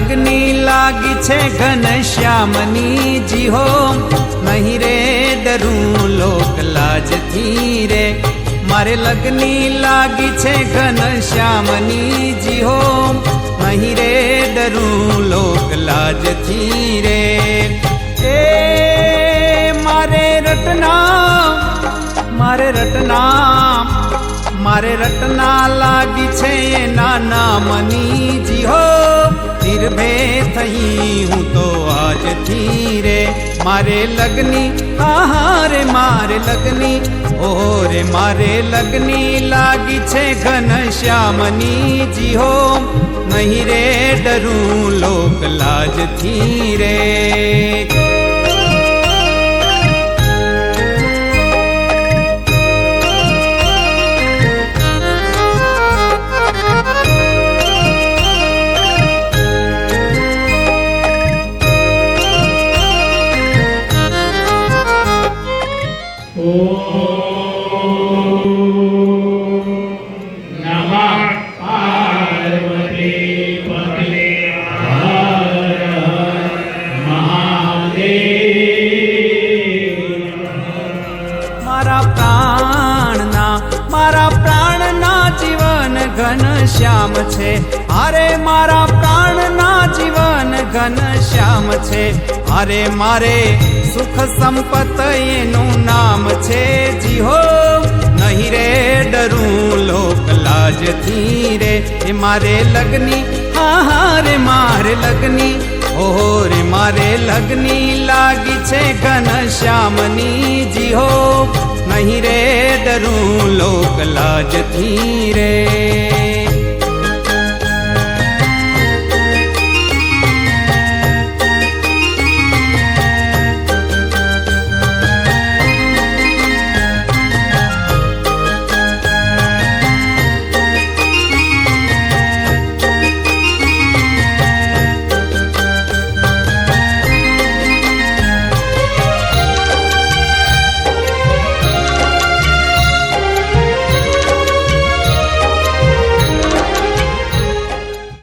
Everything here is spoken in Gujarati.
લગની લાગી છે ઘનશ્યામની જીહો. નહીં રે ડરું લોક લાજથી રે. મારે લગની લાગી છે ઘનશ્યામની જીહો. નહીં રે ડરું લોક લાજથી રે. એ મારે રટના મારે રટના મારે રટના લાગી છે એના નામની નિર્ભે થઈ હું તો આજથી રે મારે લગની, આહારે મારે લગની, ઓરે મારે લગની લાગી છે ઘન શ્યામની જીહો નહીં રે ડરું લોક લાજથી રે ઘન શ્યામ છે. અરે મારા પ્રાણના જીવન ઘન શ્યામ છે. અરે મારે સુખ સંપત એનું નામ છે. જીહો, નહીં રે ડરું લોક લાજથી રે. એ મારે લગની હા રે મારે લગની. ઓહો રે મારે લગની લાગી છે ઘન શ્યામની. જીહો, નહીં રે ડરું લોક લાજથી રે